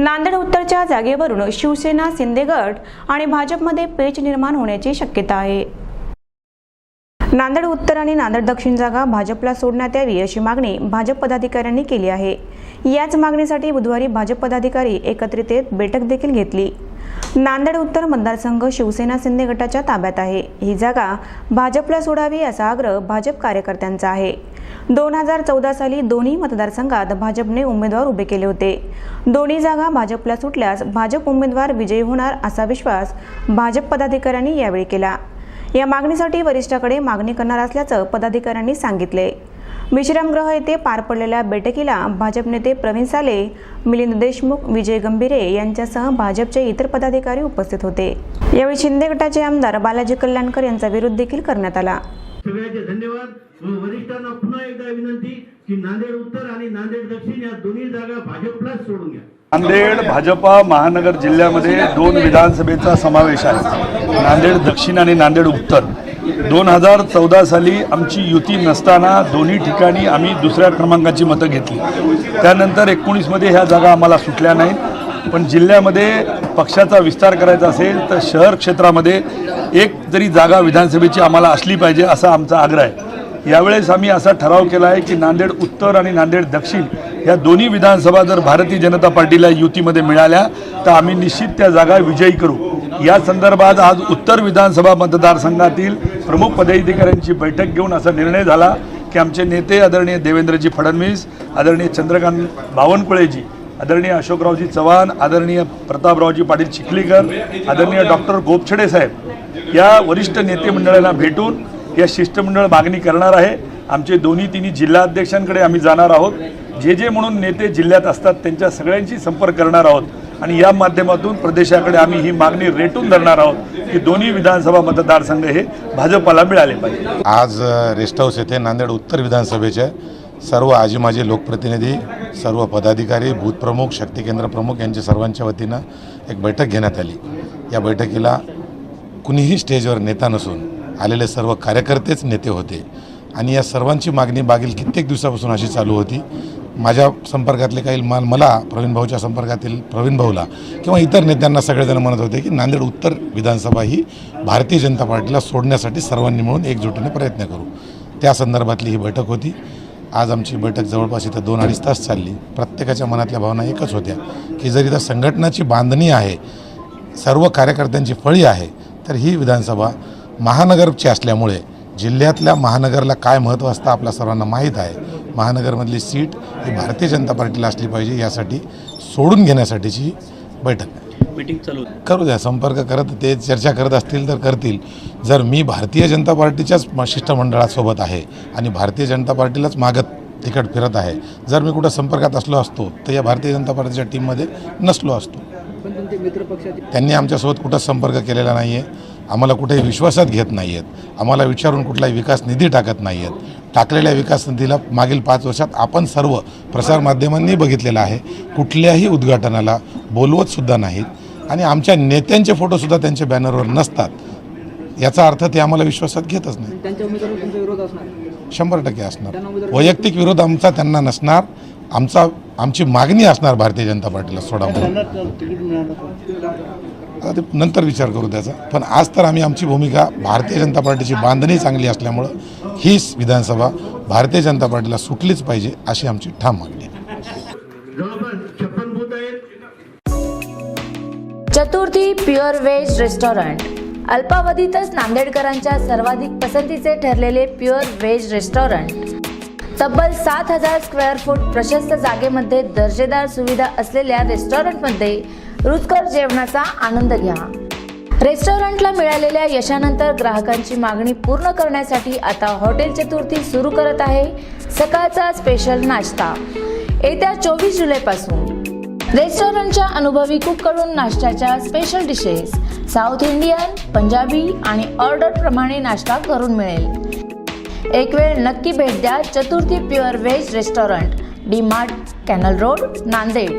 नांदेड उत्तरच्या जागेवरून शिवसेना शिंदेगड आणि भाजपमध्ये पेच निर्माण होण्याची शक्यता आहे. नांदेड उत्तर आणि नांदेड दक्षिण जागा भाजपला सोडण्यात यावी अशी मागणी भाजप पदाधिकाऱ्यांनी केली आहे. याच मागणीसाठी बुधवारी भाजप पदाधिकारी एकत्रित बैठक देखील घेतली. नांदेड उत्तर मतदारसंघ शिवसेना शिंदे गटाच्या ताब्यात आहे. ही जागा भाजपला सोडावी असा आग्रह भाजप कार्यकर्त्यांचा आहे. दोन हजार चौदा साली दोन्ही मतदारसंघात भाजपने उमेदवार उभे केले होते. दोन्ही जागा भाजपला सुटल्यास भाजप उमेदवार विजयी होणार असा विश्वास भाजप पदाधिकाऱ्यांनी यावेळी केला. या मागणीसाठी वरिष्ठाकडे मागणी करणार असल्याचं पदाधिकाऱ्यांनी सांगितले. विश्रामगृह येथे पार पडलेल्या बैठकीला भाजप नेते प्रवीण साले मिलिंद देशमुख विजय गंभीरे यांच्यासह भाजपचे इतर पदाधिकारी उपस्थित होते. यावेळी शिंदे गटाचे आमदार बालाजी कल्याणकर यांचा विरोध देखील करण्यात आला. सगळ्याचे धन्यवाद. व वरिष्ठांना पुन्हा एकदा विनंती की नांदेड उत्तर आणि नांदेड दक्षिण या दोन्ही जागा भाजपलाच सोडून घ्या. नांदेड भाजपा महानगर जिल्ह्यामध्ये दोन विधानसभेचा समावेश आहे. नांदेड दक्षिण आणि नांदेड उत्तर. दोन हजार चौदा साली आमची युती नसताना दोन्ही ठिकाणी आम्ही दुसऱ्या क्रमांकाची मतं घेतली. त्यानंतर एकोणीसमध्ये ह्या जागा आम्हाला सुटल्या नाहीत. पण जिल्ह्यामध्ये पक्षाचा विस्तार करायचा असेल तर शहर क्षेत्रामध्ये एक तरी जागा विधानसभेची आम्हाला असली पाहिजे असा आमचा आग्रह आहे. यावेळेस आम्ही असा ठराव केला आहे की नांदेड उत्तर आणि नांदेड दक्षिण या दोन्ही विधानसभा जर भारतीय जनता पार्टीला युतीमध्ये मिळाल्या तर आम्ही निश्चित त्या जागा विजयी करू. या संदर्भात आज उत्तर विधानसभा मतदारसंघातील प्रमुख पदाधिकाऱ्यांची बैठक घेऊन असा निर्णय झाला की आमचे नेते आदरणीय देवेंद्रजी फडणवीस आदरणीय चंद्रकांत बावनकुळेजी आदरणीय अशोकरावजी चव्हाण आदरणीय प्रतापरावजी पाटील चिखलीकर आदरणीय डॉक्टर गोपछडे साहेब या वरिष्ठ नेते मंडळाला भेटून या शिष्टमंडळ मागणी करणार आहे. आमचे दोन्ही तिन्ही जिल्हाध्यक्षांकडे आम्ही जाणार आहोत. जे जे म्हणून नेते जिल्ह्यात असतात त्यांच्या सगळ्यांशी संपर्क करणार आहोत. आणि या माध्यमातून प्रदेशाकडे आम्ही ही मागणी रेटून धरणार आहोत की दोन्ही विधानसभा मतदारसंघ हे भाजपला मिळाले पाहिजे. आज रेस्ट हाऊस येथे नांदेड उत्तर विधानसभेचे सर्व आजी माजी लोकप्रतिनिधी सर्व पदाधिकारी बूथ शक्ती केंद्र प्रमुख यांच्या सर्वांच्या वतीनं एक बैठक घेण्यात आली. या बैठकीला कुणीही स्टेजवर नेता नसून आलेले सर्व कार्यकर्तेच नेते होते. आणि या सर्वांची मागणी मागील कित्येक दिवसापासून अशी चालू होती माझ्या संपर्कातले काही माल मला प्रवीण भाऊच्या संपर्कातील प्रवीण भाऊला किंवा इतर नेत्यांना सगळेजण म्हणत होते की नांदेड उत्तर विधानसभा ही भारतीय जनता पार्टीला सोडण्यासाठी सर्वांनी मिळून एकजुटीने प्रयत्न करू. त्या संदर्भातली ही बैठक होती. आज आमची बैठक जवळपास इथं दोन अडीच तास चालली. प्रत्येकाच्या मनातल्या भावना एकच होत्या की जर इथं संघटनाची बांधणी आहे सर्व कार्यकर्त्यांची फळी आहे तर ही विधानसभा महानगरची असल्यामुळे जिल्ह्यातल्या महानगरला काय महत्त्व असतं आपल्या सर्वांना माहीत आहे. महानगरमधली सीट ही भारतीय जनता पार्टीला असली पाहिजे यासाठी सोडून घेण्यासाठीची बैठक. आहे मीटिंग चालू करू द्या संपर्क करत ते चर्चा करत असतील तर करतील. जर मी भारतीय जनता पार्टीच्याच शिष्टमंडळासोबत आहे आणि भारतीय जनता पार्टीलाच मागत तिकट फिरत आहे जर मी कुठं संपर्कात असलो असतो तर या भारतीय जनता पार्टीच्या टीममध्ये नसलो असतो. त्यांनी आमच्यासोबत कुठंच संपर्क केलेला नाही आहे आम्हाला कुठेही विश्वासात घेत नाही आहेत आम्हाला विचारून कुठलाही विकास निधी टाकत नाही आहेत टाकलेल्या विकास निधीला मागील पाच वर्षात आपण सर्व प्रसारमाध्यमांनी बघितलेलं आहे. कुठल्याही उद्घाटनाला बोलवतसुद्धा नाहीत. आणि आमच्या नेत्यांचे फोटोसुद्धा त्यांच्या बॅनरवर नसतात. याचा अर्थ ते आम्हाला विश्वासात घेतच नाही शंभर टक्के असणार. वैयक्तिक विरोध आमचा त्यांना नसणार. आमचा आमची मागणी असणार भारतीय जनता पार्टीला सोडा म्हणून. आता ते नंतर विचार करू त्याचा. पण आज तर आम्ही आमची भूमिका भारतीय जनता पार्टीची बांधणी चांगली असल्यामुळं ही विधानसभा भारतीय जनता पार्टीला सुटलीच पाहिजे अशी आमची ठाम मागणी आहे. Chaturthi pure veg restaurant. अल्पावधीतच नांदेडकरांच्या सर्वाधिक पसंतीचे ठरलेले प्युअर व्हेज रेस्टॉरंट. तब्बल सात हजार स्क्वेअर फूट प्रशस्त जागेमध्ये दर्जेदार सुविधा असलेल्या रेस्टॉरंटमध्ये रुचकर जेवणाचा आनंद घ्या. रेस्टॉरंटला मिळालेल्या यशानंतर ग्राहकांची मागणी पूर्ण करण्यासाठी आता हॉटेल चतुर्थी सुरू करत आहे सकाळचा स्पेशल नाश्ता. येत्या चोवीस जुलैपासून. रेस्टॉरंटच्या अनुभवी कुककडून नाश्त्याच्या special dishes south Indian Punjabi आणि ऑर्डर प्रमाणे नाश्ता करून मिळेल. एक वेळ नक्की भेट द्या Chaturthi pure veg restaurant D mart canal road Nanded.